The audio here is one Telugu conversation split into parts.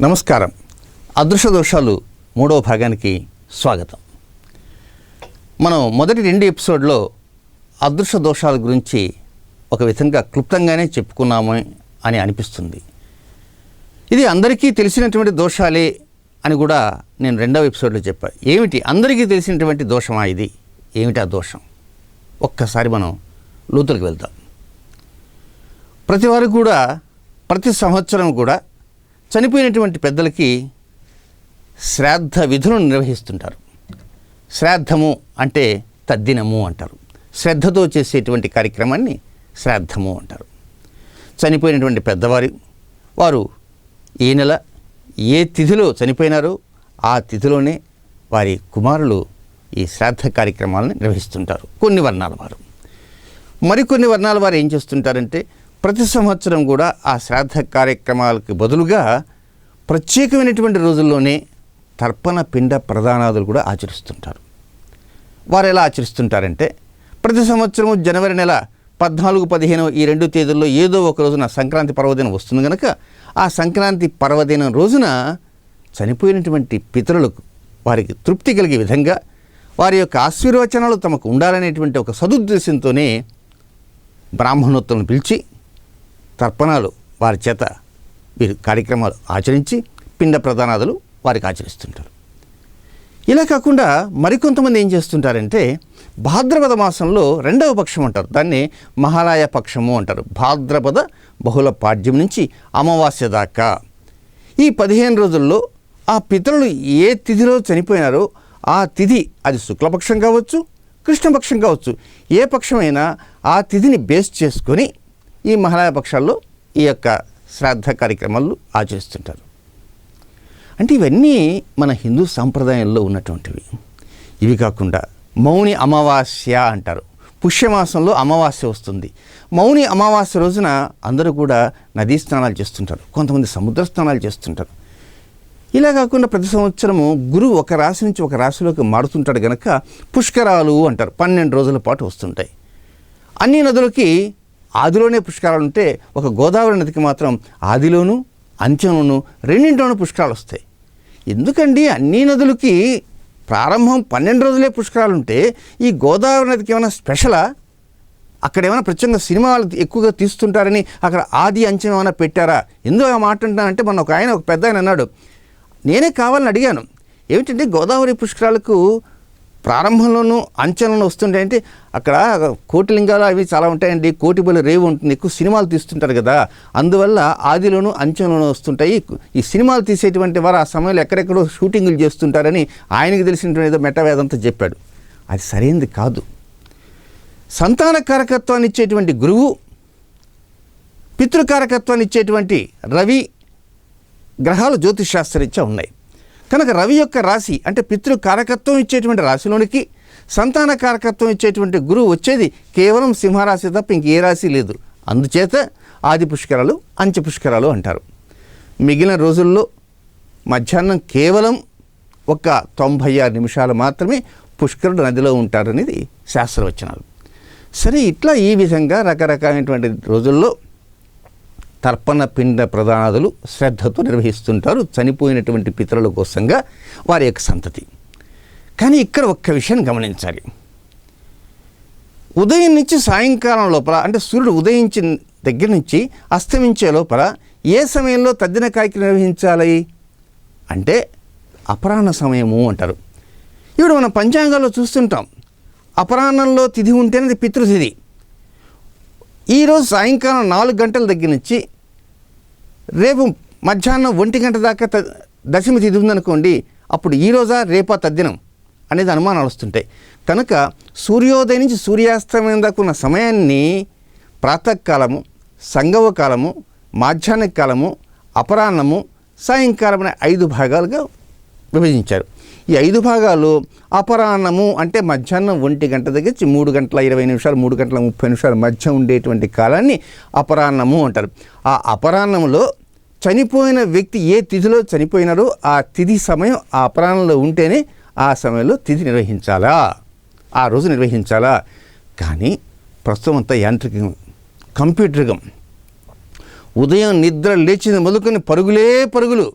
నమస్కారం. అదృశ్య దోషాలు మూడవ భాగానికి స్వాగతం. మనం మొదటి రెండు ఎపిసోడ్లో అదృశ్య దోషాల గురించి ఒక విధంగా క్లుప్తంగానే చెప్పుకున్నాము అని అనిపిస్తుంది. ఇది అందరికీ తెలిసినటువంటి దోషాలే అని కూడా నేను రెండవ ఎపిసోడ్లో చెప్పాను ఏమిటి? అందరికీ తెలిసినటువంటి దోషమా ఇది? ఏమిటి ఆ దోషం? ఒక్కసారి మనం లోతులకు వెళ్తాం ప్రతి వారు కూడా ప్రతి సంవత్సరం కూడా చనిపోయినటువంటి పెద్దలకి శ్రాద్ధ విధులను నిర్వహిస్తుంటారు. శ్రాద్ధము అంటే తద్దినము అంటారు. శ్రద్ధతో చేసేటువంటి కార్యక్రమాన్ని శ్రాద్ధము అంటారు. చనిపోయినటువంటి పెద్దవారు వారు ఏ నెల ఏ తిథిలో చనిపోయినారో ఆ తిథిలోనే వారి కుమారులు ఈ శ్రాద్ధ కార్యక్రమాలను నిర్వహిస్తుంటారు. కొన్ని వర్ణాల వారు. మరికొన్ని వర్ణాల వారు ఏం చేస్తుంటారంటే ప్రతి సంవత్సరం కూడా ఆ శ్రాద్ధ కార్యక్రమాలకు బదులుగా ప్రత్యేకమైనటువంటి రోజుల్లోనే తర్పణ పిండ ప్రధానాదులు కూడా ఆచరిస్తుంటారు. వారు ఎలా ఆచరిస్తుంటారంటే ప్రతి సంవత్సరము జనవరి నెల పద్నాలుగు పదిహేను ఈ రెండు తేదీల్లో ఏదో ఒక రోజున సంక్రాంతి పర్వదినం వస్తుంది కనుక ఆ సంక్రాంతి పర్వదినం రోజున చనిపోయినటువంటి పితరులకు వారికి తృప్తి కలిగే విధంగా వారి యొక్క ఆశీర్వచనాలు తమకు ఉండాలనేటువంటి ఒక సదుద్దేశంతోనే బ్రాహ్మణోత్తులను పిలిచి తర్పణాలు వారి చేత వీరు కార్యక్రమాలు ఆచరించి పిండ ప్రధానాదులు వారికి ఆచరిస్తుంటారు. ఇలా కాకుండా మరికొంతమంది ఏం చేస్తుంటారంటే భాద్రపద మాసంలో రెండవ పక్షం అంటారు. దాన్ని మహాలయ పక్షము అంటారు. భాద్రపద బహుళ పాడ్యం నుంచి అమావాస్య దాకా. ఈ పదిహేను రోజుల్లో ఆ పితరులు ఏ తిథిలో చనిపోయినారో ఆ తిథి అది శుక్లపక్షం కావచ్చు కృష్ణపక్షం కావచ్చు ఏ పక్షమైనా ఆ తిథిని బేస్ చేసుకొని ఈ మహిళా పక్షాల్లో ఈ యొక్క శ్రాద్ధ కార్యక్రమాలు ఆచరిస్తుంటారు. అంటే ఇవన్నీ మన హిందూ సాంప్రదాయంలో ఉన్నటువంటివి. ఇవి కాకుండా మౌని అమావాస్య అంటారు. పుష్యమాసంలో అమావాస్య వస్తుంది. మౌని అమావాస్య రోజున అందరూ కూడా నదీ స్నానాలు చేస్తుంటారు. కొంతమంది సముద్ర స్నానాలు చేస్తుంటారు. ఇలా కాకుండా ప్రతి సంవత్సరము గురువు ఒక రాశి నుంచి ఒక రాశిలోకి మారుతుంటాడు గనక పుష్కరాలు అంటారు. పన్నెండు రోజుల పాటు వస్తుంటాయి. అన్ని నదులకి ఆదిలోనే పుష్కరాలు ఉంటే ఒక గోదావరి నదికి మాత్రం ఆదిలోను అంత్యంలోను రెండింటిలోనూ పుష్కరాలు వస్తాయి. ఎందుకండి అన్ని నదులకి ప్రారంభం పన్నెండు రోజులే పుష్కరాలు ఉంటే ఈ గోదావరి నదికి ఏమైనా స్పెషలా? అక్కడ ఏమైనా ప్రత్యేకంగా సినిమాలు ఎక్కువగా తీస్తుంటారని అక్కడ ఆది అంచెం ఏమైనా పెట్టారా? ఎందుకు మాట్లాడుతున్నానంటే మాట ఒక ఆయన ఒక పెద్ద ఆయన అన్నాడు. నేనే కావాలని అడిగాను. ఏమిటంటే గోదావరి పుష్కరాలకు ప్రారంభంలోనూ అంచెలను వస్తుంటాయంటే అక్కడ కోటిలింగాలు అవి చాలా ఉంటాయండి. కోటిబల్లి రేవు ఉంటుంది. ఎక్కువ సినిమాలు తీస్తుంటారు కదా. అందువల్ల ఆదిలోనూ అంచనలోనూ వస్తుంటాయి. ఈ సినిమాలు తీసేటువంటి వారు ఆ సమయంలో ఎక్కడెక్కడో షూటింగులు చేస్తుంటారని ఆయనకు తెలిసినటువంటి ఏదో మెటవేదంతో చెప్పాడు. అది సరైనది కాదు. సంతాన కారకత్వాన్ని ఇచ్చేటువంటి గురువు పితృకారకత్వాన్ని ఇచ్చేటువంటి రవి గ్రహాలు జ్యోతిష్ శాస్త్రరీత్యా ఉన్నాయి. కనుక రవి యొక్క రాశి అంటే పితృ కారకత్వం ఇచ్చేటువంటి రాశిలోనికి సంతాన కారకత్వం ఇచ్చేటువంటి గురువు వచ్చేది కేవలం సింహరాశి తప్ప ఇంక ఏ రాశి లేదు. అందుచేత ఆది పుష్కరాలు అంచె పుష్కరాలు అంటారు. మిగిలిన రోజుల్లో మధ్యాహ్నం కేవలం ఒక తొంభై ఆరు నిమిషాలు మాత్రమే పుష్కరుడు నదిలో ఉంటారనేది శాస్త్రవచనాలు. సరే ఇట్లా ఈ విధంగా రకరకాలైనటువంటి రోజుల్లో తర్పణ పిండ ప్రధానాదులు శ్రద్ధతో నిర్వహిస్తుంటారు. చనిపోయినటువంటి పితరుల కోసంగా వారి యొక్క సంతతి. కానీ ఇక్కడ ఒక్క విషయం గమనించాలి. ఉదయం నుంచి సాయంకాలం లోపల అంటే సూర్యుడు ఉదయించిన దగ్గర నుంచి అస్తమించే లోపల ఏ సమయంలో తద్దిన కార్యక్రమం నిర్వహించాలి? అంటే అపరాహ్న సమయము అంటారు. ఇప్పుడు మనం పంచాంగాల్లో చూస్తుంటాం. అపరాహ్నంలో తిథి ఉంటేనే పితృతిథి. ఈరోజు సాయంకాలం నాలుగు గంటల దగ్గర నుంచి రేపు మధ్యాహ్నం ఒంటి గంట దాకా దశమి తిథి ఉందనుకోండి అప్పుడు ఈ రోజా రేపా తద్దినం అనేది అనుమానాలు వస్తుంటాయి. కనుక సూర్యోదయం నుంచి సూర్యాస్తమయం దాకా ఉన్న సమయాన్ని ప్రాతకాలము సంగవ కాలము మాధ్యాహ్నిక కాలము అపరాహ్నము సాయంకాలం అనే ఐదు భాగాలుగా విభజించారు. ఈ ఐదు భాగాలు అపరాహ్నము అంటే మధ్యాహ్నం ఒంటి గంట దగ్గర నుంచి మూడు గంటల ఇరవై నిమిషాలు మూడు గంటల ముప్పై నిమిషాల మధ్య ఉండేటువంటి కాలాన్ని అపరాహ్నము అంటారు. ఆ అపరాహ్నంలో చనిపోయిన వ్యక్తి ఏ తిథిలో చనిపోయినారో ఆ తిథి సమయం ఆ అపరాహ్నంలో ఉంటేనే ఆ సమయంలో తిథి నిర్వహించాలా? ఆ రోజు నిర్వహించాలా? కానీ ప్రస్తుతం అంతా యాంత్రికం కంప్యూటర్గం ఉదయం నిద్ర లేచిన మొదలుకొని పరుగులే పరుగులు.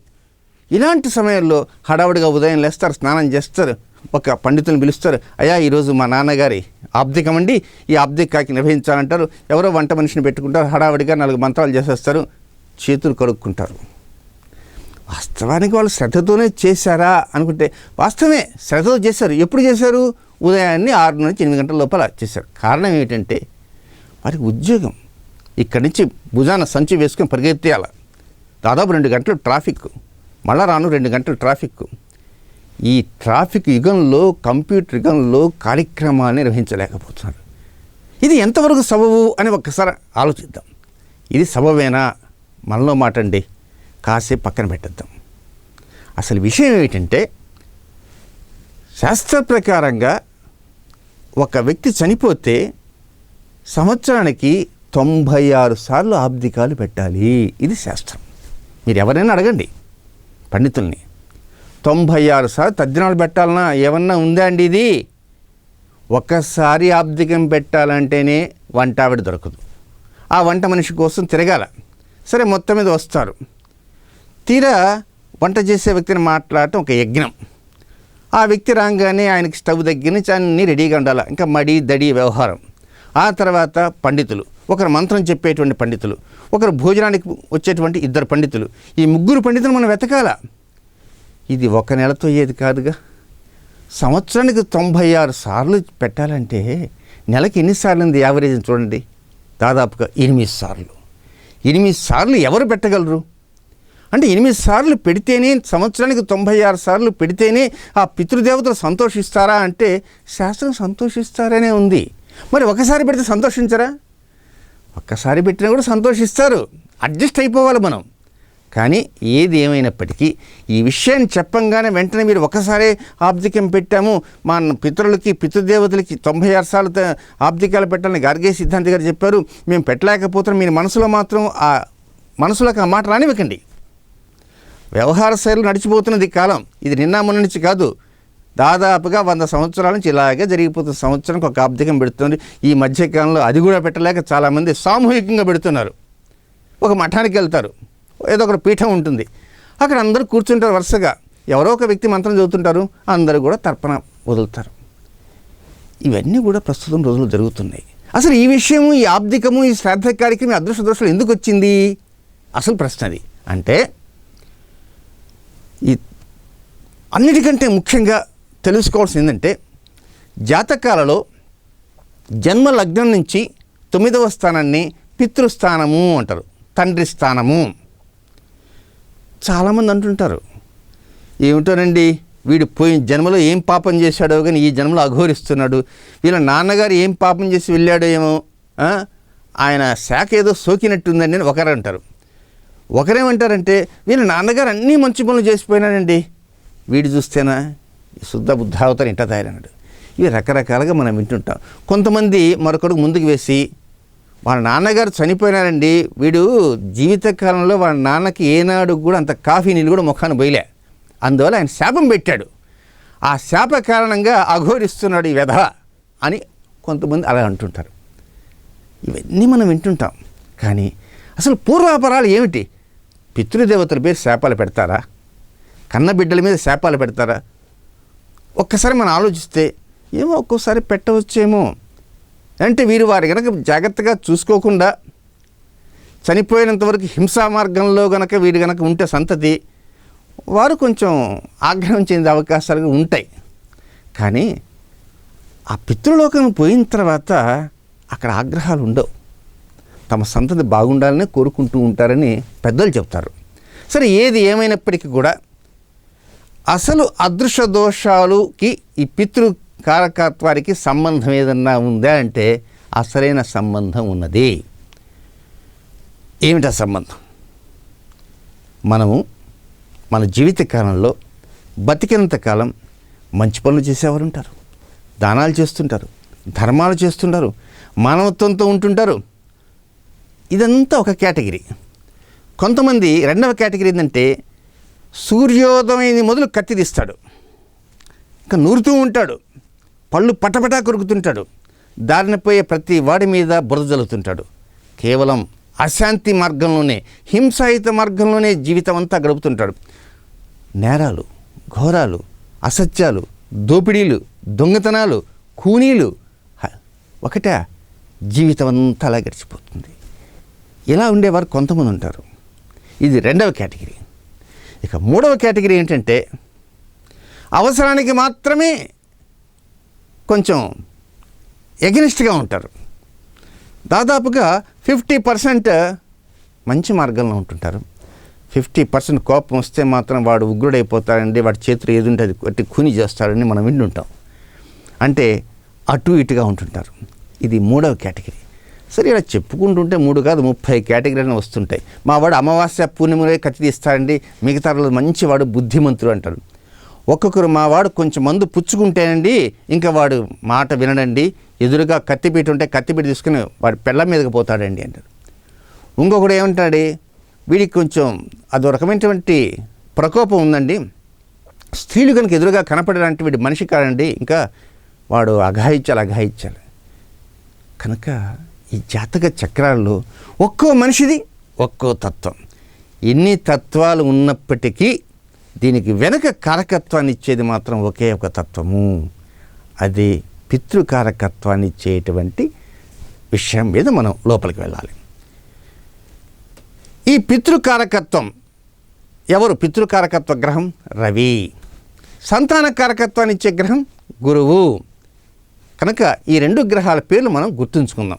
ఇలాంటి సమయంలో హడావుడిగా ఉదయం లేస్తారు స్నానం చేస్తారు ఒక పండితులను పిలుస్తారు అయ్యా ఈరోజు మా నాన్నగారి ఆబ్దికం అండి ఈ ఆబ్దికాకి నిర్వహించాలంటారు ఎవరో వంట మనిషిని పెట్టుకుంటారు హడావుడిగా నాలుగు మంత్రాలు చేసేస్తారు చేతులు కడుక్కుంటారు. వాస్తవానికి వాళ్ళు శ్రద్ధతోనే చేశారా అనుకుంటే వాస్తవమే శ్రద్ధతో చేశారు. ఎప్పుడు చేశారు? ఉదయాన్నే ఆరు నుంచి ఎనిమిది గంటల లోపల చేశారు. కారణం ఏమిటంటే వారికి ఉద్యోగం. ఇక్కడి నుంచి భుజాన సంచి వేసుకొని పరిగెత్తేయాలి. దాదాపు రెండు గంటలు ట్రాఫిక్. మళ్ళా రాను రెండు గంటలు ట్రాఫిక్. ఈ ట్రాఫిక్ యుగంలో కంప్యూటర్ యుగంలో కార్యక్రమాన్ని నిర్వహించలేకపోతున్నారు. ఇది ఎంతవరకు సబబు అని ఒక్కసారి ఆలోచిద్దాం. ఇది సబవేనా మనలో మాట అండి కాసేపు పక్కన పెట్టేద్దాం. అసలు విషయం ఏమిటంటే శాస్త్ర ప్రకారంగా ఒక వ్యక్తి చనిపోతే సంవత్సరానికి తొంభై ఆరు సార్లు ఆబ్దికాలు పెట్టాలి. ఇది శాస్త్రం. మీరు ఎవరైనా అడగండి. పండితుల్ని. తొంభై ఆరు సార్లు తద్దినాలు పెట్టాలన్నా ఏమన్నా ఉందా అండి ఇది? ఒక్కసారి ఆబ్దికం పెట్టాలంటేనే వంట ఆవిడ దొరకదు. ఆ వంట మనిషి కోసం తిరగాల. సరే మొత్తం మీద వస్తారు. తీరా వంట చేసే వ్యక్తిని మాట్లాడటం ఒక యజ్ఞం. ఆ వ్యక్తి రాగానే ఆయనకి స్టవ్ దగ్గర నుంచి అన్నీ రెడీగా ఉండాలి. ఇంకా మడి దడి వ్యవహారం. ఆ తర్వాత పండితులు. ఒకరు మంత్రం చెప్పేటువంటి పండితులు. ఒకరు భోజనానికి వచ్చేటువంటి ఇద్దరు పండితులు. ఈ ముగ్గురు పండితులు మనం వెతకాల. ఇది ఒక నెలతో అయ్యేది కాదుగా. సంవత్సరానికి తొంభై ఆరు సార్లు పెట్టాలంటే నెలకి ఎన్నిసార్లు ఉంది యావరేజ్ చూడండి. దాదాపుగా ఎనిమిది సార్లు. ఎనిమిది సార్లు ఎవరు పెట్టగలరు? అంటే ఎనిమిది సార్లు పెడితేనే సంవత్సరానికి తొంభై ఆరు సార్లు పెడితేనే ఆ పితృదేవతలు సంతోషిస్తారా అంటే శాస్త్రం సంతోషిస్తారనే ఉంది. మరి ఒకసారి పెడితే సంతోషించరా? ఒక్కసారి పెట్టినా కూడా సంతోషిస్తారు. అడ్జస్ట్ అయిపోవాలి మనం. కానీ ఏది ఏమైనప్పటికీ ఈ విషయాన్ని చెప్పంగానే వెంటనే మీరు ఒకసారి ఆబ్దికం పెట్టాము. మా పితరులకి పితృదేవతలకి తొంభై ఆరు సార్లు ఆబ్దికాలు పెట్టాలని గార్గే సిద్ధాంతి గారు చెప్పారు. మేము పెట్టలేకపోతున్నాం. మీ మనసులో మాత్రం ఆ మనసులోకి ఆ మాట రానివ్వకండి. వ్యవహార శైలి నడిచిపోతున్నది కాలం. ఇది నిన్న మొన్న నుంచి కాదు. దాదాపుగా వంద సంవత్సరాల నుంచి ఇలాగే జరిగిపోతున్న సంవత్సరానికి ఒక అబ్దికం పెడుతుంది. ఈ మధ్యకాలంలో అది కూడా పెట్టలేక చాలామంది సామూహికంగా పెడుతున్నారు. ఒక మఠానికి వెళ్తారు. ఏదో ఒక పీఠం ఉంటుంది. అక్కడ అందరూ కూర్చుంటారు వరుసగా. ఎవరో ఒక వ్యక్తి మంత్రం చదువుతుంటారు. అందరూ కూడా తర్పణ వదులుతారు. ఇవన్నీ కూడా ప్రస్తుతం రోజులు జరుగుతున్నాయి. అసలు ఈ విషయము ఈ ఆబ్దికము ఈ శ్రాద్ధ కార్యక్రమం ఈ అదృష్ట దృష్టిలో ఎందుకు వచ్చింది? అసలు ప్రశ్న అది. అంటే ఈ అన్నిటికంటే ముఖ్యంగా తెలుసుకోవాల్సింది ఏంటంటే జాతకాలలో జన్మ లగ్నం నుంచి తొమ్మిదవ స్థానాన్ని పితృస్థానము అంటారు తండ్రి స్థానము. చాలామంది అంటుంటారు ఏమిటోనండి వీడు పోయిన జన్మలో ఏం పాపం చేశాడో కానీ ఈ జన్మలో అఘోరిస్తున్నాడు వీళ్ళ నాన్నగారు ఏం పాపం చేసి వెళ్ళాడో ఏమో ఆయన శాఖ ఏదో సోకినట్టుందండి అని ఒకరు అంటారు. ఒకరేమంటారంటే వీళ్ళ నాన్నగారు అన్నీ మంచి పనులు చేసిపోయినాడండి వీడు చూస్తేనా? శుద్ధ బుద్ధావతారం ఇంట తయారన్నాడు ఇవి రకరకాలుగా మనం వింటుంటాం. కొంతమంది మరొకడు ముందుకు వేసి వాళ్ళ నాన్నగారు చనిపోయినారండి. వీడు జీవితకాలంలో వాళ్ళ నాన్నకి ఏనాడు కూడా అంత కాఫీ నీళ్ళు కూడా ముఖాన్ని పోయలే అందువల్ల ఆయన శాపం పెట్టాడు. ఆ శాప కారణంగా అఘోరిస్తున్నాడు ఈ వెధ అని కొంతమంది అలా అంటుంటారు. ఇవన్నీ మనం వింటుంటాం. కానీ అసలు పూర్వాపరాలు ఏమిటి? పితృదేవతల పేరు శాపాలు పెడతారా? కన్న బిడ్డల మీద శాపాలు పెడతారా? ఒక్కసారి మనం ఆలోచిస్తే ఏమో ఒక్కోసారి పెట్టవచ్చేమో. అంటే వీరు వారి కనుక జాగ్రత్తగా చూసుకోకుండా చనిపోయినంతవరకు హింసా మార్గంలో గనక వీరు గనక ఉంటే సంతతి వారు కొంచెం ఆగ్రహం చెందే అవకాశాలు ఉంటాయి. కానీ ఆ పితృలోకం పోయిన తర్వాత అక్కడ ఆగ్రహాలు ఉండవు. తమ సంతతి బాగుండాలని కోరుకుంటూ ఉంటారని పెద్దలు చెప్తారు సరే ఏది ఏమైనప్పటికీ కూడా అసలు అదృశ్య దోషాలుకి ఈ పితృ కారకత్వానికి సంబంధం ఏదన్నా ఉందా అంటే అసలైన సంబంధం ఉన్నది. ఏమిటా సంబంధం? మనము మన జీవిత కాలంలో బతికినంత కాలం మంచి పనులు చేసేవారు ఉంటారు దానాలు చేస్తుంటారు. ధర్మాలు చేస్తుంటారు. మానవత్వంతో ఉంటుంటారు. ఇదంతా ఒక కేటగిరీ. కొంతమంది రెండవ కేటగిరీ ఏంటంటే సూర్యోదయం మొదలు కత్తిరిస్తాడు ఇంకా నూరుతూ ఉంటాడు. పళ్ళు పటపటా కొరుకుతుంటాడు. దారిన పోయే ప్రతి వాడి మీద బురద జల్లుతుంటాడు. కేవలం అశాంతి మార్గంలోనే హింసాయుత మార్గంలోనే జీవితం అంతా గడుపుతుంటాడు. నేరాలు ఘోరాలు అసత్యాలు దోపిడీలు దొంగతనాలు కూనీలు ఒకట జీవితం అంతా అలా గడిచిపోతుంది. ఇలా ఉండేవారు కొంతమంది ఉంటారు. ఇది రెండవ కేటగిరీ. ఇక మూడవ కేటగిరీ ఏంటంటే అవసరానికి మాత్రమే కొంచెం ఎగనిస్ట్గా ఉంటారు. దాదాపుగా ఫిఫ్టీ పర్సెంట్ మంచి మార్గంలో ఉంటుంటారు. ఫిఫ్టీ పర్సెంట్ కోపం వస్తే మాత్రం వాడు ఉగ్రుడైపోతాడండి వాడి చేతులు ఏది ఉంటే అది కొట్టి కూని చేస్తాడని మనం వింటుంటాం. అంటే అటు ఇటుగా ఉంటుంటారు. ఇది మూడవ కేటగిరీ. సరే ఇలా చెప్పుకుంటుంటే మూడు కాదు ముప్పై కేటగిరీలను వస్తుంటాయి. మా వాడు అమావాస్య పూర్ణిమలే కత్తి తీస్తాడండి మిగతా రోజులు మంచివాడు బుద్ధిమంతుడు అంటారు ఒక్కొక్కరు మా వాడు కొంచెం మందు పుచ్చుకుంటేనండి ఇంకా వాడు మాట వినడండి ఎదురుగా కత్తిపీట ఉంటే కత్తిపీట తీసుకుని వాడి పెళ్ళ మీదకి పోతాడండి అంటారు ఇంకొకడు ఏమంటాడు వీడికి కొంచెం అదో రకమైనటువంటి ప్రకోపం ఉందండి. స్త్రీలు కనుక ఎదురుగా కనపడడానికి వీడి మనిషి కాదండి ఇంకా వాడు అఘాయిచ్చాలి అఘాయిచ్చాలి కనుక ఈ జాతక చక్రాల్లో ఒక్కో మనిషిది ఒక్కో తత్వం. ఎన్ని తత్వాలు ఉన్నప్పటికీ దీనికి వెనక కారకత్వాన్ని ఇచ్చేది మాత్రం ఒకే ఒక తత్వము. అది పితృకారకత్వాన్ని ఇచ్చేటువంటి విషయం మీద మనం లోపలికి వెళ్ళాలి. ఈ పితృకారకత్వం ఎవరు పితృకారకత్వ గ్రహం? రవి. సంతాన కారకత్వాన్ని ఇచ్చే గ్రహం? గురువు. కనుక ఈ రెండు గ్రహాల పేర్లు మనం గుర్తుంచుకుందాం.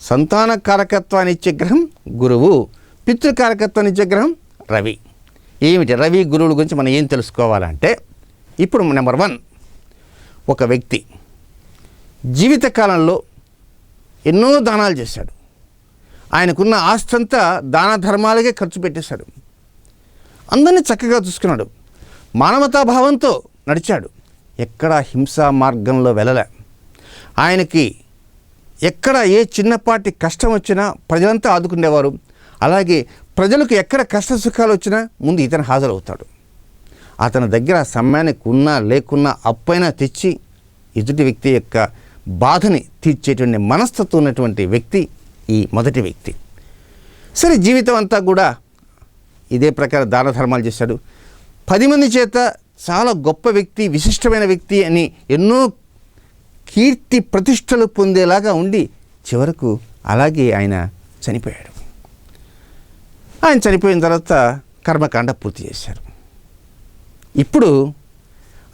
సంతాన కారకత్వాన్ని ఇచ్చే గ్రహం గురువు పితృకారకత్వాన్ని ఇచ్చే గ్రహం రవి. ఏమిటి రవి గురువుల గురించి మనం ఏం తెలుసుకోవాలంటే ఇప్పుడు నెంబర్ వన్ ఒక వ్యక్తి జీవితకాలంలో ఎన్నో దానాలు చేశాడు. ఆయనకున్న ఆస్తంతా దాన ధర్మాలకే ఖర్చు పెట్టేశాడు. అందరినీ చక్కగా చూసుకున్నాడు. మానవతాభావంతో నడిచాడు. ఎక్కడా హింసా మార్గంలో వెళ్ళలే. ఆయనకి ఎక్కడ ఏ చిన్నపాటి కష్టం వచ్చినా ప్రజలంతా ఆదుకునేవారు. అలాగే ప్రజలకు ఎక్కడ కష్ట సుఖాలు వచ్చినా ముందు ఇతను హాజరవుతాడు. అతని దగ్గర సమయానికి ఉన్నా లేకున్నా అప్పైనా తెచ్చి ఎదుటి వ్యక్తి యొక్క బాధని తీర్చేటువంటి మనస్తత్వం ఉన్నటువంటి వ్యక్తి ఈ మొదటి వ్యక్తి. సరే జీవితం అంతా కూడా ఇదే ప్రకారం దాన ధర్మాలు చేశాడు. పది మంది చేత చాలా గొప్ప వ్యక్తి విశిష్టమైన వ్యక్తి అని ఎన్నో కీర్తి ప్రతిష్టలు పొందేలాగా ఉండి చివరకు అలాగే ఆయన చనిపోయాడు. ఆయన చనిపోయిన తర్వాత కర్మకాండ పూర్తి చేశారు. ఇప్పుడు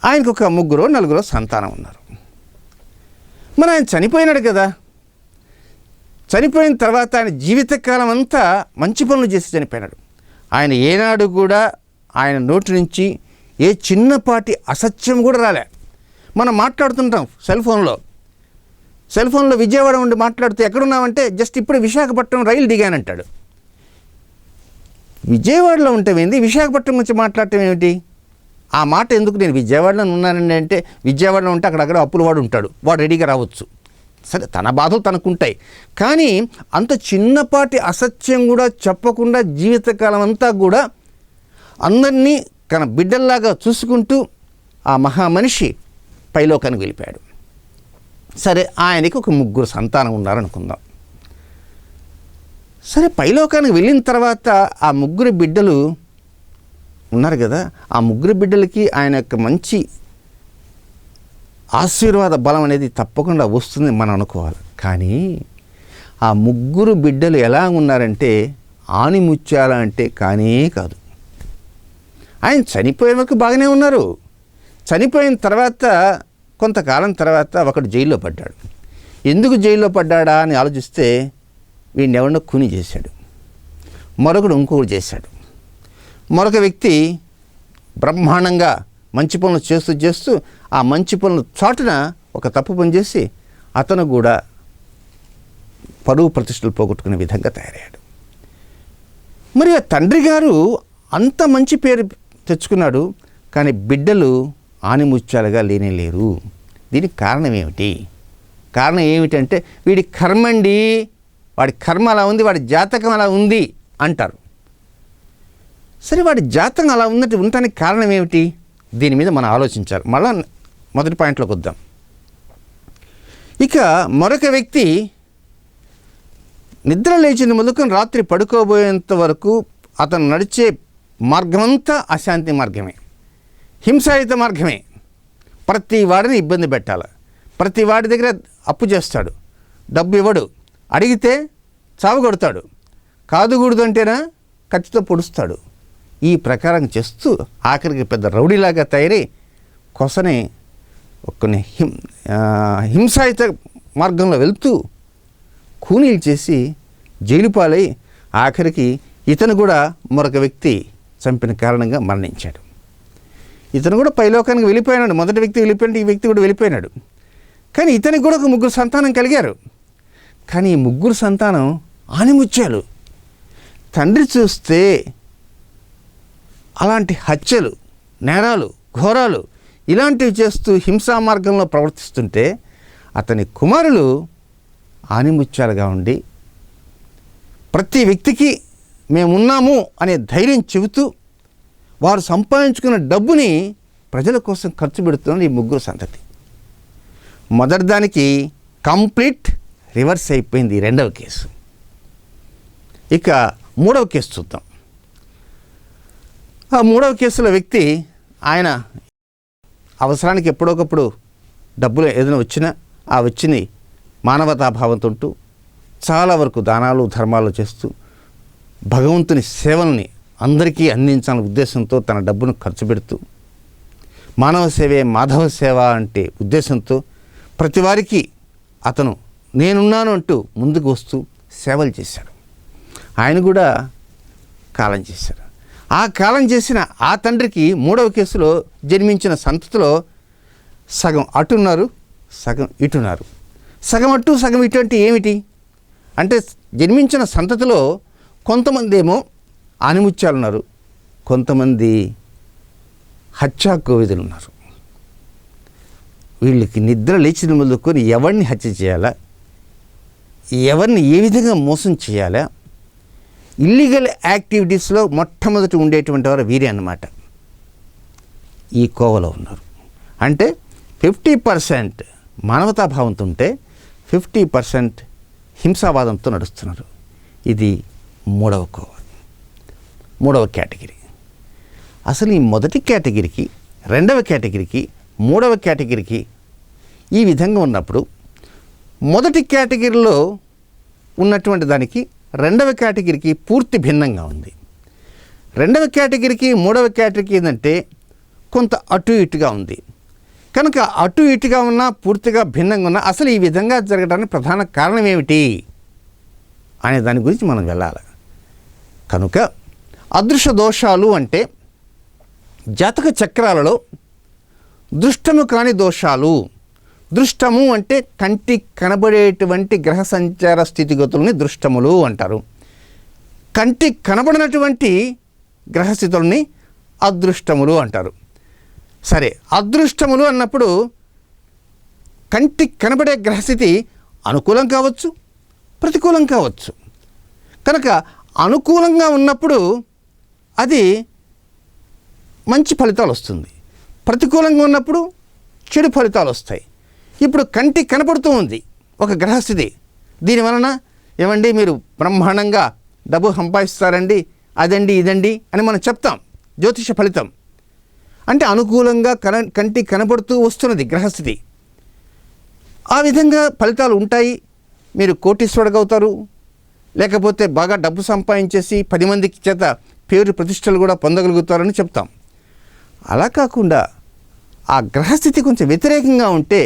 ఆయనకు ఒక ముగ్గురు నలుగురు సంతానం ఉన్నారు. మరి ఆయన చనిపోయినాడు కదా. చనిపోయిన తర్వాత ఆయన జీవితకాలం అంతా మంచి పనులు చేసి చనిపోయినాడు. ఆయన ఏనాడు కూడా ఆయన నోటి నుంచి ఏ చిన్నపాటి అసత్యం కూడా రాలే. మనం మాట్లాడుతుంటాం సెల్ ఫోన్లో. సెల్ ఫోన్లో విజయవాడ ఉండి మాట్లాడుతూ ఎక్కడున్నామంటే జస్ట్ ఇప్పుడు విశాఖపట్నం రైలు దిగానంటాడు. విజయవాడలో ఉంటేమైంది విశాఖపట్నం నుంచి మాట్లాడటం ఏమిటి? ఆ మాట ఎందుకు నేను విజయవాడలో ఉన్నానండి అంటే విజయవాడలో ఉంటే అక్కడక్కడ అప్పుల వాడు ఉంటాడు. వాడు రెడీగా రావచ్చు. సరే తన బాధలు తనకుంటాయి. కానీ అంత చిన్నపాటి అసత్యం కూడా చెప్పకుండా జీవితకాలం అంతా కూడా అందరినీ తన బిడ్డల్లాగా చూసుకుంటూ ఆ మహామనిషి పైలోకానికి వెళ్ళిపోయాడు. సరే ఆయనకి ఒక ముగ్గురు సంతానం ఉన్నారనుకుందాం. సరే పైలోకానికి వెళ్ళిన తర్వాత ఆ ముగ్గురు బిడ్డలు ఉన్నారు కదా ఆ ముగ్గురు బిడ్డలకి ఆయన యొక్క మంచి ఆశీర్వాద బలం అనేది తప్పకుండా వస్తుంది మనం అనుకోవాలి. కానీ ఆ ముగ్గురు బిడ్డలు ఎలా ఉన్నారంటే ఆనిముత్యాల అంటే కానే కాదు. ఆయన చనిపోయే వరకు బాగానే ఉన్నారు. చనిపోయిన తర్వాత కొంతకాలం తర్వాత ఒకడు జైల్లో పడ్డాడు. ఎందుకు జైల్లో పడ్డాడా అని ఆలోచిస్తే వీడిని ఎవరినో కూని చేశాడు. మరొకడు ఇంకొకటి చేశాడు. మరొక వ్యక్తి బ్రహ్మాండంగా మంచి పనులు చేస్తూ చేస్తూ ఆ మంచి పనులు చాటున ఒక తప్పు పని చేసి అతను కూడా పరువు ప్రతిష్టలు పోగొట్టుకునే విధంగా తయారయ్యాడు. మరి ఆ తండ్రి గారు అంత మంచి పేరు తెచ్చుకున్నాడు కానీ బిడ్డలు ఆనిముత్యాలుగా లేనే లేరు. దీనికి కారణం ఏమిటి? కారణం ఏమిటంటే వీడి కర్మండి వాడి కర్మ అలా ఉంది వాడి జాతకం అలా ఉంది అంటారు. సరే వాడి జాతకం అలా ఉన్నట్టు ఉండటానికి కారణం ఏమిటి? దీని మీద మనం ఆలోచించాలి. మళ్ళా మొదటి పాయింట్లోకి వద్దాం. ఇక మరొక వ్యక్తి నిద్ర లేచిన మొదలుకొని రాత్రి పడుకోబోయేంత వరకు అతను నడిచే మార్గమంతా అశాంతి మార్గమే. హింసాయుత మార్గమే. ప్రతి వాడిని ఇబ్బంది పెట్టాలి. ప్రతి వాడి దగ్గర అప్పు చేస్తాడు. డబ్బు ఇవ్వడు. అడిగితే చావగొడతాడు కాదు కూడదు అంటేనా కత్తితో పొడుస్తాడు. ఈ ప్రకారం చేస్తూ ఆఖరికి పెద్ద రౌడీలాగా తయారై కొసని కొన్ని హిం హింసాయుత మార్గంలో వెళ్తూ కూనీలు చేసి జైలు పాలై ఆఖరికి ఇతను కూడా మరొక వ్యక్తి చంపిన కారణంగా మరణించాడు. ఇతను కూడా పైలోకానికి వెళ్ళిపోయినాడు. మొదటి వ్యక్తి వెళ్ళిపోయినట్టు ఈ వ్యక్తి కూడా వెళ్ళిపోయినాడు. కానీ ఇతనికి కూడా ఒక ముగ్గురు సంతానం కలిగారు. కానీ ఈ ముగ్గురు సంతానం ఆనిముత్యాలు. తండ్రి చూస్తే అలాంటి హత్యలు నేరాలు ఘోరాలు ఇలాంటివి చేస్తూ హింసా మార్గంలో ప్రవర్తిస్తుంటే అతని కుమారులు ఆనిముత్యాలుగా ఉండి ప్రతి వ్యక్తికి మేమున్నాము అనే ధైర్యం చెబుతూ వారు సంపాదించుకున్న డబ్బుని ప్రజల కోసం ఖర్చు పెడుతున్న ఈ ముగ్గురు సంతతి. మొదటి దానికి కంప్లీట్ రివర్స్ అయిపోయింది రెండవ కేసు. ఇక మూడవ కేసు చూద్దాం. ఆ మూడవ కేసులో వ్యక్తి ఆయన అవసరానికి ఎప్పుడొకప్పుడు డబ్బులు ఏదైనా వచ్చినా ఆ వచ్చింది మానవతాభావంతో ఉంటూ చాలా వరకు దానాలు ధర్మాలు చేస్తూ భగవంతుని సేవల్ని అందరికీ అందించాలనే ఉద్దేశంతో తన డబ్బును ఖర్చు పెడుతూ మానవ సేవే మాధవ సేవ అంటే ఉద్దేశంతో ప్రతి వారికి అతను నేనున్నాను అంటూ ముందుకు వస్తూ సేవలు చేశాడు. ఆయన కూడా కాలం చేశారు. ఆ కాలం చేసిన ఆ తండ్రికి మూడవ కేసులో జన్మించిన సంతతిలో సగం అటున్నారు సగం ఇటున్నారు సగం అటు సగం ఇటు అంటే ఏమిటి? అంటే జన్మించిన సంతతిలో కొంతమంది ఏమో ఆనిముత్యాలు ఉన్నారు కొంతమంది హత్యా కోవిదులు ఉన్నారు వీళ్ళకి నిద్ర లేచిన మొదలుకొని ఎవరిని హత్య చేయాలా? ఎవరిని ఏ విధంగా మోసం చేయాలా? ఇల్లీగల్ యాక్టివిటీస్లో మొట్టమొదటి ఉండేటువంటి వారు వీరే అన్నమాట. ఈ కోవలో ఉన్నారు. అంటే ఫిఫ్టీ పర్సెంట్ మానవతాభావంతో ఉంటే ఫిఫ్టీ పర్సెంట్ హింసావాదంతో నడుస్తున్నారు. ఇది మూడవ కోవ. మూడవ కేటగిరీ. అసలు ఈ మొదటి కేటగిరీకి రెండవ కేటగిరీకి మూడవ కేటగిరీకి ఈ విధంగా ఉన్నప్పుడు మొదటి కేటగిరీలో ఉన్నటువంటి దానికి రెండవ కేటగిరీకి పూర్తి భిన్నంగా ఉంది. రెండవ కేటగిరీకి మూడవ కేటగిరీ ఏంటంటే కొంత అటు ఇటుగా ఉంది. కనుక అటు ఇటుగా ఉన్నా పూర్తిగా భిన్నంగా ఉన్నా అసలు ఈ విధంగా జరగడానికి ప్రధాన కారణం ఏమిటి? అనే దాని గురించి మనం వెళ్ళాలి. కనుక అదృశ్య దోషాలు అంటే జాతక చక్రాలలో దృష్టము కాని దోషాలు. దృష్టము అంటే కంటి కనబడేటువంటి గ్రహ సంచార స్థితిగతుల్ని దృష్టములు అంటారు. కంటికి కనబడినటువంటి గ్రహస్థితుల్ని అదృష్టములు అంటారు. సరే అదృష్టములు అన్నప్పుడు కంటికి కనబడే గ్రహస్థితి అనుకూలం కావచ్చు ప్రతికూలం కావచ్చు. కనుక అనుకూలంగా ఉన్నప్పుడు అది మంచి ఫలితాలు వస్తుంది. ప్రతికూలంగా ఉన్నప్పుడు చెడు ఫలితాలు వస్తాయి. ఇప్పుడు కంటికి కనపడుతూ ఉంది. ఒక గ్రహస్థితి. దీని వలన ఏమండి మీరు బ్రహ్మాండంగా డబ్బు సంపాదిస్తారండి. అదండి ఇదండి అని మనం చెప్తాం. జ్యోతిష ఫలితం. అంటే అనుకూలంగా కన కంటి కనబడుతూ వస్తున్నది గ్రహస్థితి. ఆ విధంగా ఫలితాలు ఉంటాయి. మీరు కోటీశ్వరుడుగా అవుతారు. లేకపోతే బాగా డబ్బు సంపాదించేసి పది మందికి చేత పేరు ప్రతిష్టలు కూడా పొందగలుగుతారని చెప్తాం. అలా కాకుండా ఆ గ్రహస్థితి కొంచెం వ్యతిరేకంగా ఉంటే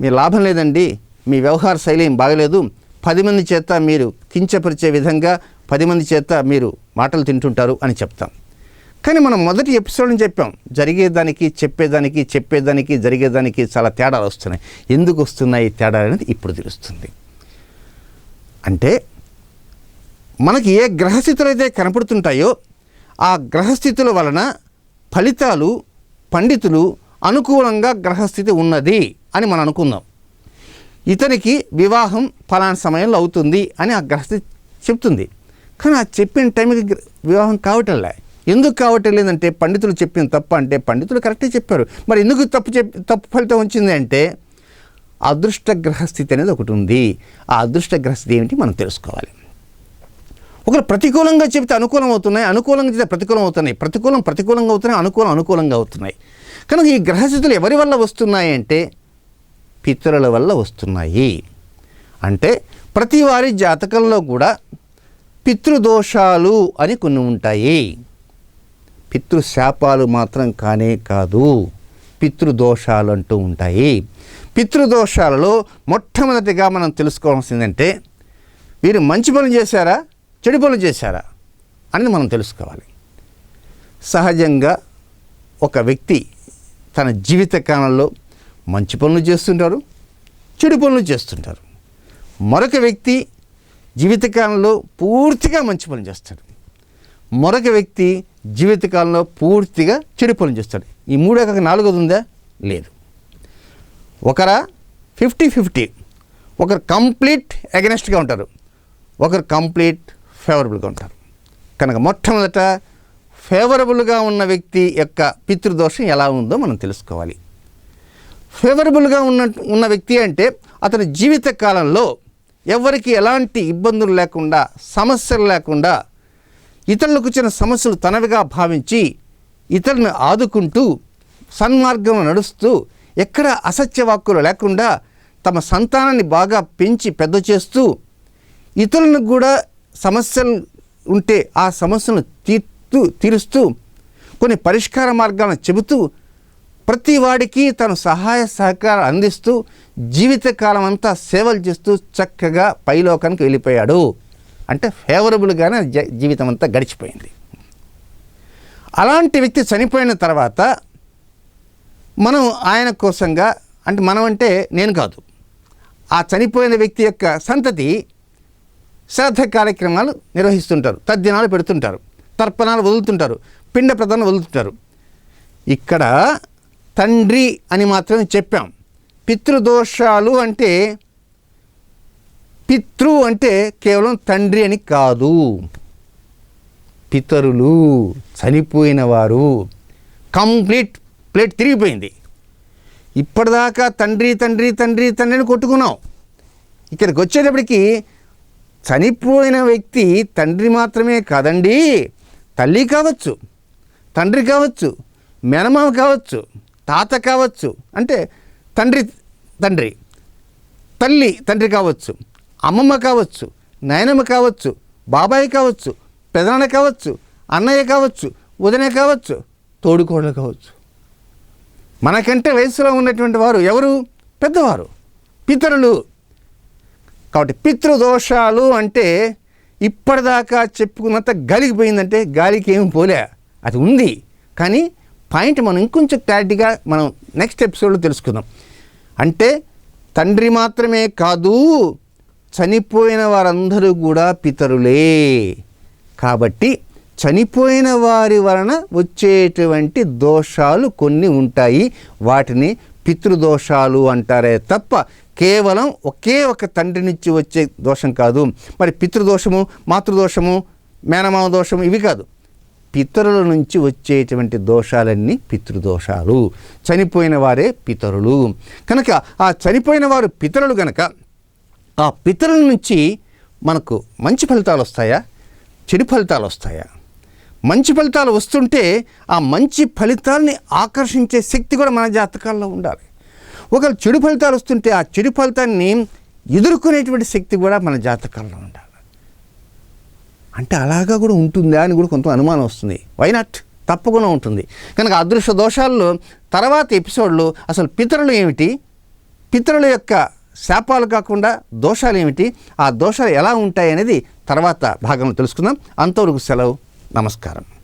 మీ లాభం లేదండి మీ వ్యవహార శైలి ఏం బాగలేదు. పది మంది చేత మీరు కించపరిచే విధంగా పది మంది చేత మీరు మాటలు తింటుంటారు అని చెప్తాం. కానీ మనం మొదటి ఎపిసోడ్ని చెప్పాం జరిగేదానికి చెప్పేదానికి చెప్పేదానికి జరిగేదానికి చాలా తేడాలు వస్తున్నాయి. ఎందుకు వస్తున్నాయి తేడా తేడాలు అనేది ఇప్పుడు తెలుస్తుంది. అంటే మనకి ఏ గ్రహస్థితులు అయితే కనపడుతుంటాయో ఆ గ్రహస్థితుల వలన ఫలితాలు పండితులు అనుకూలంగా గ్రహస్థితి ఉన్నది అని మనం అనుకుందాం. ఇతనికి వివాహం ఫలానా సమయంలో అవుతుంది అని ఆ గ్రహస్థితి చెప్తుంది. కానీ ఆ చెప్పిన టైంకి వివాహం కావటంలే. ఎందుకు కావటం లేదంటే పండితులు చెప్పిన తప్పు అంటే పండితులు కరెక్టే చెప్పారు. మరి ఎందుకు తప్పు చెప్పి తప్పు ఫలితం వచ్చింది అంటే అదృష్ట గ్రహస్థితి అనేది ఒకటి ఉంది. ఆ అదృష్ట గ్రహస్థితి ఏమిటి మనం తెలుసుకోవాలి. ఒకరు ప్రతికూలంగా చెబితే అనుకూలం అవుతున్నాయి అనుకూలంగా చెబితే ప్రతికూలం అవుతున్నాయి. ప్రతికూలం ప్రతికూలంగా అవుతున్నాయి అనుకూలం అనుకూలంగా అవుతున్నాయి. కనుక ఈ గ్రహస్థితులు ఎవరి వల్ల వస్తున్నాయి అంటే పితరుల వల్ల వస్తున్నాయి. అంటే ప్రతి వారి జాతకంలో కూడా పితృదోషాలు అని కొన్ని ఉంటాయి. పితృశాపాలు మాత్రం కానే కాదు పితృదోషాలు అంటూ ఉంటాయి. పితృదోషాలలో మొట్టమొదటిగా మనం తెలుసుకోవాల్సిందంటే వీరు మంచి పనులు చేశారా? చెడు పనులు చేశారా అనేది మనం తెలుసుకోవాలి. సహజంగా ఒక వ్యక్తి తన జీవిత కాలంలో మంచి పనులు చేస్తుంటారు చెడు పనులు చేస్తుంటారు. మరొక వ్యక్తి జీవితకాలంలో పూర్తిగా మంచి పనులు చేస్తాడు. మరొక వ్యక్తి జీవితకాలంలో పూర్తిగా చెడు పనులు చేస్తాడు. ఈ మూడో కాక నాలుగోది ఉందా? లేదు. ఒకరా ఫిఫ్టీ ఫిఫ్టీ ఒకరు కంప్లీట్ అగెనెస్ట్గా ఉంటారు. ఒకరు కంప్లీట్ ఫేవరబుల్గా ఉంటారు. కనుక మొట్టమొదట ఫేవరబుల్గా ఉన్న వ్యక్తి యొక్క పితృదోషం ఎలా ఉందో మనం తెలుసుకోవాలి. ఫేవరబుల్గా ఉన్న ఉన్న వ్యక్తి అంటే అతని జీవిత కాలంలో ఎవరికి ఎలాంటి ఇబ్బందులు లేకుండా సమస్యలు లేకుండా ఇతరులకు వచ్చిన సమస్యలు తనవిగా భావించి ఇతరులను ఆదుకుంటూ సన్మార్గంలో నడుస్తూ ఎక్కడ అసత్య వాక్కులు లేకుండా తమ సంతానాన్ని బాగా పెంచి పెద్ద చేస్తూ ఇతరులకు కూడా సమస్యలు ఉంటే ఆ సమస్యలను తీర్తూ తీరుస్తూ కొన్ని పరిష్కార మార్గాలను చెబుతూ ప్రతి వాడికి తను సహాయ సహకారం అందిస్తూ జీవితకాలం అంతా సేవలు చేస్తూ చక్కగా పైలోకానికి వెళ్ళిపోయాడు. అంటే ఫేవరబుల్గానే జ- జీవితం అంతా గడిచిపోయింది. అలాంటి వ్యక్తి చనిపోయిన తర్వాత మనం ఆయన కోసంగా అంటే మనం అంటే నేను కాదు. ఆ చనిపోయిన వ్యక్తి యొక్క సంతతి శ్రాద్ధ కార్యక్రమాలు నిర్వహిస్తుంటారు. తద్దినాలు పెడుతుంటారు. తర్పణాలు వదులుతుంటారు. పిండ ప్రధాన వదులుతుంటారు. ఇక్కడ తండ్రి అని మాత్రమే చెప్పాం. పితృదోషాలు అంటే పితృ అంటే కేవలం తండ్రి అని కాదు. పితరులు చనిపోయిన వారు కంప్లీట్ ప్లేట్ తిరిగిపోయింది. ఇప్పటిదాకా తండ్రి తండ్రి తండ్రి తండ్రిని కొట్టుకున్నాం. ఇక్కడికి వచ్చేటప్పటికి చనిపోయిన వ్యక్తి తండ్రి మాత్రమే కాదండి తల్లి కావచ్చు తండ్రి కావచ్చు మేనమామ కావచ్చు తాత కావచ్చు అంటే తండ్రి తండ్రి తల్లి తండ్రి కావచ్చు అమ్మమ్మ కావచ్చు నాయనమ్మ కావచ్చు బాబాయ్ కావచ్చు పెదనాన్న కావచ్చు అన్నయ్య కావచ్చు వదిన కావచ్చు తోడుకోడలు కావచ్చు. మనకంటే వయసులో ఉన్నటువంటి వారు ఎవరు? పెద్దవారు పితరులు కాబట్టి పితృదోషాలు అంటే ఇప్పటిదాకా చెప్పుకున్నంత గాలికి పోయిందంటే గాలికి ఏమి పోలే. అది ఉంది. కానీ పాయింట్ మనం ఇంకొంచెం క్లారిటీగా మనం నెక్స్ట్ ఎపిసోడ్లో తెలుసుకుందాం. అంటే తండ్రి మాత్రమే కాదు చనిపోయిన వారందరూ కూడా పితరులే. కాబట్టి చనిపోయిన వారి వలన వచ్చేటువంటి దోషాలు కొన్ని ఉంటాయి. వాటిని పితృదోషాలు అంటారే తప్ప కేవలం ఒకే ఒక తండ్రి నుంచి వచ్చే దోషం కాదు. మరి పితృదోషము మాతృదోషము మేనమామ దోషము ఇవి కాదు. పితరుల నుంచి వచ్చేటువంటి దోషాలన్నీ పితృదోషాలు. చనిపోయిన వారే పితరులు. కనుక ఆ చనిపోయిన వారు పితరులు గనక ఆ పితరుల నుంచి మనకు మంచి ఫలితాలు వస్తాయా? చెడు ఫలితాలు వస్తాయా? మంచి ఫలితాలు వస్తుంటే ఆ మంచి ఫలితాల్ని ఆకర్షించే శక్తి కూడా మన జాతకాల్లో ఉండాలి. ఒకవేళ చెడు ఫలితాలు వస్తుంటే ఆ చెడు ఫలితాన్ని ఎదుర్కొనేటువంటి శక్తి కూడా మన జాతకాల్లో ఉండాలి. అంటే అలాగా కూడా ఉంటుందా అని కూడా కొంత అనుమానం వస్తుంది. వైనాట్ తప్పకుండా ఉంటుంది. కనుక అదృశ్య దోషాల్లో తర్వాత ఎపిసోడ్లో అసలు పితరులు ఏమిటి? పితరుల యొక్క శాపాలు కాకుండా దోషాలు ఏమిటి? ఆ దోషాలు ఎలా ఉంటాయి అనేది తర్వాత భాగంలో తెలుసుకుందాం. అంతవరకు సెలవు. నమస్కారం.